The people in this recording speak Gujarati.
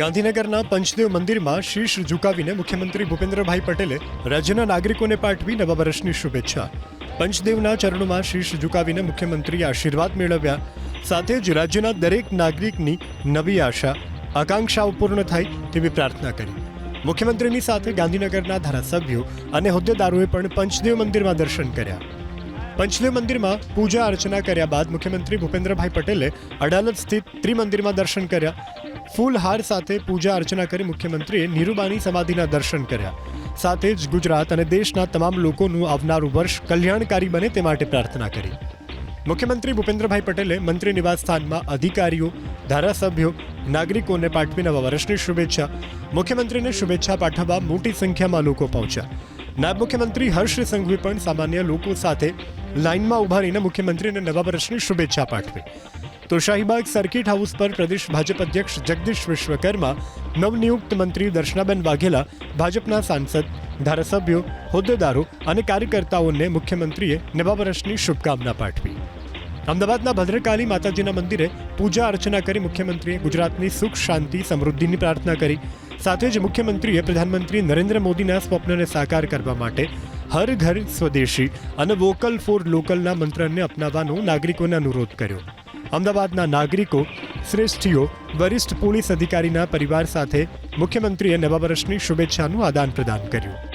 ગાંધીનગરના પંચદેવ મંદિરમાં શીશ ઝુકાવીને મુખ્યમંત્રી ભૂપેન્દ્રભાઈ પટેલે રાજ્યના નાગરિકોને પાઠવી નવા વર્ષની શુભેચ્છા. પંચદેવના ચરણોમાં શીશ ઝુકાવીને મુખ્યમંત્રીએ આશીર્વાદ મેળવ્યા. સાથે જ રાજ્યના દરેક નાગરિકની નવી આશા, આકાંક્ષાઓ પૂર્ણ થાય તેવી પ્રાર્થના કરી. મુખ્યમંત્રીની સાથે ગાંધીનગરના ધારાસભ્યો અને હોદ્દેદારોએ પણ પંચદેવ મંદિરમાં દર્શન કર્યા. પંચદેવ મંદિરમાં પૂજા અર્ચના કર્યા બાદ મુખ્યમંત્રી ભૂપેન્દ્રભાઈ પટેલે અડાલત સ્થિત ત્રિમંદિરમાં દર્શન કર્યા. ફૂલહાર સાથે પૂજા અર્ચના કરી મુખ્યમંત્રીએ નીરુબાની સમાધિના દર્શન કર્યા. સાથે જ ગુજરાત અને દેશના તમામ લોકોનું આવનારું વર્ષ કલ્યાણકારી બને તે માટે પ્રાર્થના કરી. મુખ્યમંત્રી ભૂપેન્દ્રભાઈ પટેલે મંત્રી નિવાસ સ્થાનમાં અધિકારીઓ, ધારાસભ્યો, નાગરિકોને પાઠવી નવા વર્ષની શુભેચ્છા, મુખ્યમંત્રીને શુભેચ્છા પાઠવવા મોટી સંખ્યામાં લોકો પહોંચ્યા. નાયબ મુખ્યમંત્રી હર્ષ સંઘવી પણ સામાન્ય લોકો સાથે લાઇનમાં ઊભા રહીને મુખ્યમંત્રીને નવા વર્ષની શુભેચ્છા પાઠવી. તો શાહીબાગ સર્કિટ હાઉસ પર પ્રદેશ ભાજપ અધ્યક્ષ જગદીશ વિશ્વકર્મા, નવનિયુક્ત મંત્રી દર્શનાબેન વાઘેલા, ભાજપના સાંસદ, ધારાસભ્યો, હોદ્દેદારો અને કાર્યકર્તાઓને મુખ્યમંત્રીએ નવા વર્ષની શુભકામના પાઠવી. અમદાવાદના ભદ્રકાળી માતાજીના મંદિરે પૂજા અર્ચના કરી મુખ્યમંત્રીએ ગુજરાતની સુખ, શાંતિ, સમૃદ્ધિની પ્રાર્થના કરી. સાથે જ મુખ્યમંત્રીએ પ્રધાનમંત્રી નરેન્દ્ર મોદીના સ્વપ્નને સાકાર કરવા માટે હર ઘર સ્વદેશી અને વોકલ ફોર લોકલના મંત્રને અપનાવવાનો નાગરિકોને અનુરોધ કર્યો. અમદાવાદના નાગરિકો, શ્રેષ્ઠીઓ, વરિષ્ઠ પોલીસ અધિકારીના પરિવાર સાથે મુખ્યમંત્રીએ નવા વર્ષની શુભેચ્છાનું આદાન પ્રદાન કર્યું.